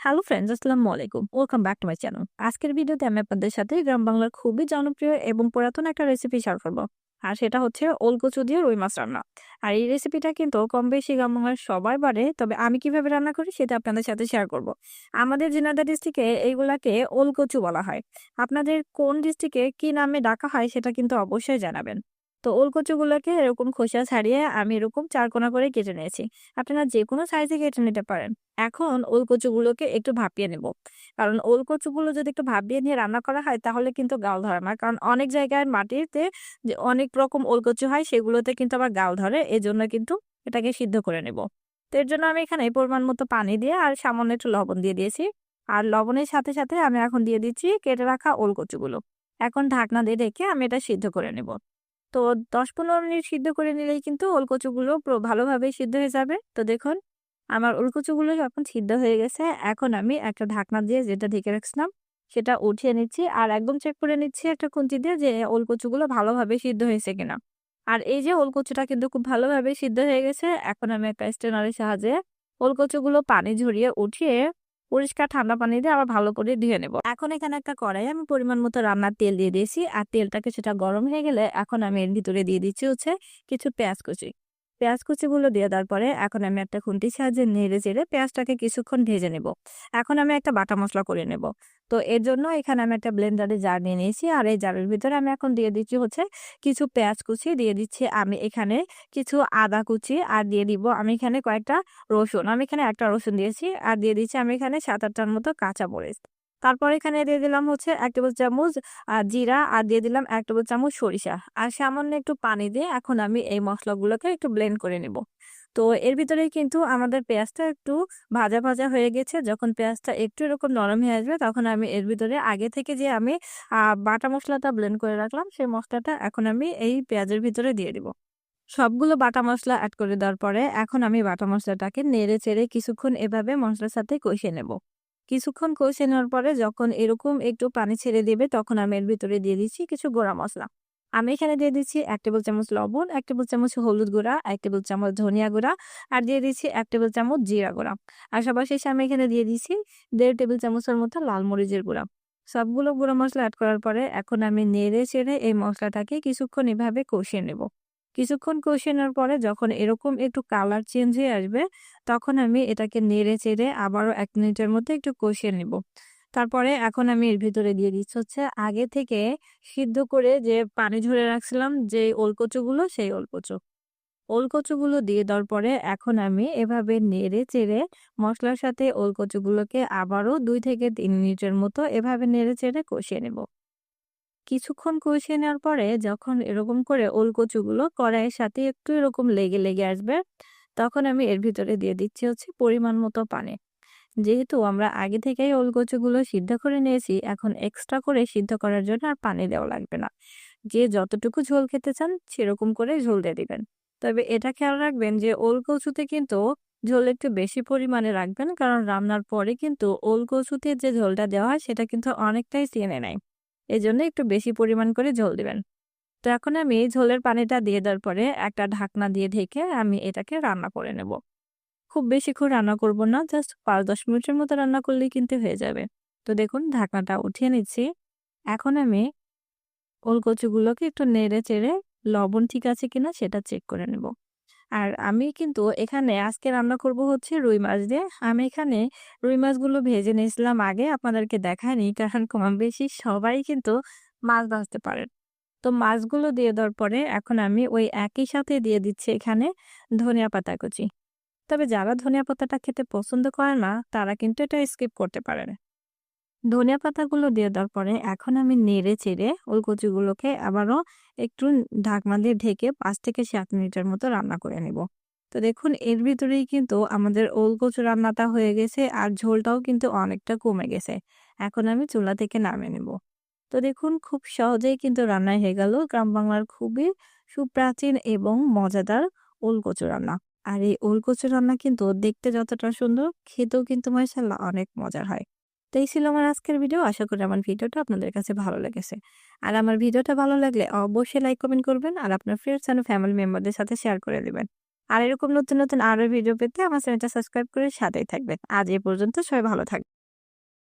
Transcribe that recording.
Hello friends আসসালামু আলাইকুম। Welcome back to my channel আজকের ভিডিওতে আমি আপনাদের সাথে গ্রাম বাংলার খুবই জনপ্রিয় এবং পুরাতন একটা রেসিপি শেয়ার করব। আর সেটা হচ্ছে ওলকচু দিয়ে রুই মাছ রান্না। আর এই রেসিপিটা কিন্তু কম বেশি গ্রাম বাংলার সবাই পারে, তবে আমি কীভাবে রান্না করি সেটা আপনাদের সাথে শেয়ার করব। আমাদের জিনাদা ডিস্ট্রিক্টে এইগুলাকে ওলকচু বলা হয়। আপনাদের কোন ডিস্ট্রিক্টে কি নামে ডাকা হয় সেটা কিন্তু অবশ্যই জানাবেন। তো ওলকচুগুলোকে এরকম খোসা ছাড়িয়ে আমি এরকম চারকোনা করে কেটে নিয়েছি। আপনারা যে কোনো সাইজে কেটে নিতে পারেন। এখন ওল ওলকচুগুলোকে একটু ভাপিয়ে নেব। কারণ ওল ওলকচুগুলো যদি একটু ভাপিয়ে নিয়ে রান্না করা হয় তাহলে কিন্তু গাল ধরে না। কারণ অনেক জায়গায় মাটিতে যে অনেক রকম ওলকচু হয় সেগুলোতে কিন্তু আবার গাল ধরে। এই জন্য কিন্তু এটাকে সিদ্ধ করে নেব। তো এর জন্য আমি এখানে পরিমাণ মতো পানি দিয়ে আর সামান্য একটু লবণ দিয়ে দিয়েছি। আর লবণের সাথে সাথে আমি এখন দিয়ে দিচ্ছি কেটে রাখা ওলকচুগুলো এখন ঢাকনা দিয়ে রেখে আমি এটা সিদ্ধ করে নেব। তো দশ পনেরো মিনিট সিদ্ধ করে নিলেই কিন্তু ওলকচুগুলো ভালোভাবে সিদ্ধ হয়ে যাবে। তো দেখুন, আমার ওলকচুগুলো যখন সিদ্ধ হয়ে গেছে, এখন আমি একটা ঢাকনা দিয়ে যেটা ঢেকে রাখছিলাম, সেটা উঠিয়ে নিচ্ছি আর একদম চেক করে নিচ্ছি একটা খুন্তি দিয়ে যে ওলকচুগুলো ভালোভাবে সিদ্ধ হয়েছে কিনা। আর এই যে ওলকচুটা কিন্তু খুব ভালোভাবে সিদ্ধ হয়ে গেছে, এখন আমি একটা স্টেনারের সাহায্যে ওলকচুগুলো পানি ঝরিয়ে উঠিয়ে পরিষ্কার ঠান্ডা পানি দিয়ে আবার ভালো করে ধুয়ে নেব। এখন এখানে একটা কড়াই আমি পরিমাণ মতো রান্নার তেল দিয়ে দিয়েছি। আর তেলটাকে সেটা গরম হয়ে গেলে এখন আমি এর ভিতরে দিয়ে দিচ্ছি হচ্ছে কিছু পেঁয়াজ কুচি। পেঁয়াজ কুচিগুলো দিয়ে দেওয়ার পরে এখন আমি একটা খুন্তির সাহায্যে নেড়ে চেড়ে পেঁয়াজটাকে কিছুক্ষণ ভেজে নেব। এখন আমি একটা বাটা মশলা করে নেব। তো এর জন্য এখানে আমি একটা ব্লেন্ডারে জার নিয়ে নিয়েছি। আর এই জারের ভিতরে আমি এখন দিয়ে দিচ্ছি হচ্ছে কিছু পেঁয়াজ কুচি, দিয়ে দিচ্ছি আমি এখানে কিছু আদা কুচি আর দিয়ে দিব আমি এখানে কয়েকটা রসুন। আমি এখানে একটা রসুন দিয়েছি আর দিয়ে দিচ্ছি আমি এখানে সাত আটটার মতো কাঁচা মরিচ। তারপর এখানে দিয়ে দিলাম হচ্ছে এক টেবিল চামচ জিরা আর দিয়ে দিলাম এক টেবিল চামচ সরিষা। আর সামান্য একটু পানি দিয়ে এখন আমি এই মশলাগুলোকে একটু ব্লেন্ড করে নেব। তো এর ভিতরে কিন্তু আমাদের পেঁয়াজটা একটু ভাজা ভাজা হয়ে গেছে। যখন পেঁয়াজটা একটু এরকম নরম হয়ে আসবে তখন আমি এর ভিতরে আগে থেকে যে আমি বাটা মশলাটা ব্লেন্ড করে রাখলাম সেই মশলাটা এখন আমি এই পেঁয়াজের ভিতরে দিয়ে দিব। সবগুলো বাটা মশলা অ্যাড করে দেওয়ার পরে এখন আমি বাটা মশলাটাকে নেড়ে চেড়ে কিছুক্ষণ এভাবে মশলার সাথে কষিয়ে নেব। কিছুক্ষণ কষে নেওয়ার পরে যখন এরকম একটু পানি ছেড়ে দেবে, তখন আমি এর ভিতরে দিয়ে দিচ্ছি কিছু গোড়া মশলা আমি এখানে দিয়ে দিচ্ছি এক টেবিল চামচ লবণ, এক টেবিল চামচ হলুদ গুঁড়া, এক টেবিল চামচ ধনিয়া গুঁড়া আর দিয়ে দিচ্ছি এক টেবিল চামচ জিরা গুঁড়া। আর সবার শেষে আমি এখানে দিয়ে দিচ্ছি দেড় টেবিল চামচের মতো লাল মরিচের গুঁড়া। সবগুলো গুঁড়া মশলা অ্যাড করার পরে এখন আমি নেড়ে চেড়ে এই মশলাটাকে কিছুক্ষণ এভাবে কষিয়ে নেব। কিছুক্ষণ কষিয়ে নেওয়ার পরে যখন এরকম একটু কালার চেঞ্জ হয়ে আসবে, তখন আমি এটাকে নেড়ে চেড়ে আবারও এক মিনিটের মধ্যে একটু কষিয়ে নেব। তারপরে এখন আমি এর ভিতরে দিয়ে দিচ্ছি হচ্ছে আগে থেকে সিদ্ধ করে যে পানি ঝরে রাখছিলাম যে ওলকচুগুলো সেই ওলকচু ওলকচুগুলো দিয়ে দেওয়ার পরে এখন আমি এভাবে নেড়ে চেড়ে মশলার সাথে ওলকচুগুলোকে আবারও দুই থেকে তিন মিনিটের মতো এভাবে নেড়ে চেড়ে কষিয়ে নেব। কিছুক্ষণ কষিয়ে নেওয়ার পরে যখন এরকম করে ওলকচুগুলো কড়াইয়ের সাথে একটু এরকম লেগে লেগে আসবে, তখন আমি এর ভিতরে দিয়ে দিচ্ছি হচ্ছে পরিমাণ মতো পানি। যেহেতু আমরা আগে থেকেই ওলকচুগুলো সিদ্ধ করে নিয়েছি, এখন এক্সট্রা করে সিদ্ধ করার জন্য আর পানি দেওয়া লাগবে না। যে যতটুকু ঝোল খেতে চান সেরকম করে ঝোল দিয়ে দিবেন। তবে এটা খেয়াল রাখবেন যে ওলকচুতে কিন্তু ঝোল একটু বেশি পরিমাণে রাখবেন, কারণ রান্নার পরে কিন্তু ওলকচুতে যে ঝোলটা দেওয়া হয় সেটা কিন্তু অনেকটাই চেনে নেয়। এই জন্য একটু বেশি পরিমাণ করে ঝোল দিবেন। তো এখন আমি ঝোলের পানিটা দিয়ে দেওয়ার পরে একটা ঢাকনা দিয়ে ঢেকে আমি এটাকে রান্না করে নেব। খুব বেশিক্ষণ রান্না করব না, জাস্ট পাঁচ দশ মিনিটের মতো রান্না করলেই কিন্তু হয়ে যাবে। তো দেখুন, ঢাকনাটা উঠিয়ে নিচ্ছি। এখন আমি ওলকচুগুলোকে একটু নেড়ে চেড়ে লবণ ঠিক আছে কিনা সেটা চেক করে নেব। আর আমি কিন্তু এখানে আজকে রান্না করব হচ্ছে রুই মাছ দিয়ে। আমি এখানে রুই মাছগুলো ভেজে নিয়েছিলাম আগে, আপনাদেরকে দেখায়নি কারণ কম বেশি সবাই কিন্তু মাছ ভাজতে পারেন তো মাছগুলো দিয়ে দেওয়ার পরে এখন আমি ওই একই সাথে দিয়ে দিচ্ছি এখানে ধনিয়া পাতা কুচি। তবে যারা ধনিয়া পাতাটা খেতে পছন্দ করে না, তারা কিন্তু এটা স্কিপ করতে পারেন। ধনিয়া পাতাগুলো দিয়ে দেওয়ার পরে এখন আমি নেড়ে চেড়ে ওই কচুগুলোকে আবারও একটু ঢাকনা দিয়ে ঢেকে পাঁচ থেকে সাত মিনিটের মতো রান্না করে নেব। তো দেখুন, এর ভিতরেই কিন্তু আমাদের ওল কচু রান্নাটা হয়ে গেছে আর ঝোলটাও কিন্তু অনেকটা কমে গেছে। এখন আমি চুলা থেকে নামিয়ে নেব। তো দেখুন, খুব সহজেই কিন্তু রান্না হয়ে গেল গ্রাম বাংলার খুবই সুপ্রাচীন এবং মজাদার ওল কচু রান্না। আর এই ওল কচু রান্না কিন্তু দেখতে যতটা সুন্দর, খেতেও কিন্তু মাসাল্লাহ অনেক মজার হয়। তো এই ছিল আমার আজকের ভিডিও। আশা করি আমার ভিডিওটা আপনাদের কাছে ভালো লেগেছে। আর আমার ভিডিওটা ভালো লাগলে অবশ্যই লাইক, কমেন্ট করবেন আর আপনার ফ্রেন্ডস অ্যান্ড ফ্যামিলি মেম্বারদের সাথে শেয়ার করে দেবেন। আর এরকম নতুন নতুন আরও ভিডিও পেতে আমার চ্যানেলটা সাবস্ক্রাইব করে সাথেই থাকবেন। আজ এ পর্যন্ত সবাই ভালো থাকবেন।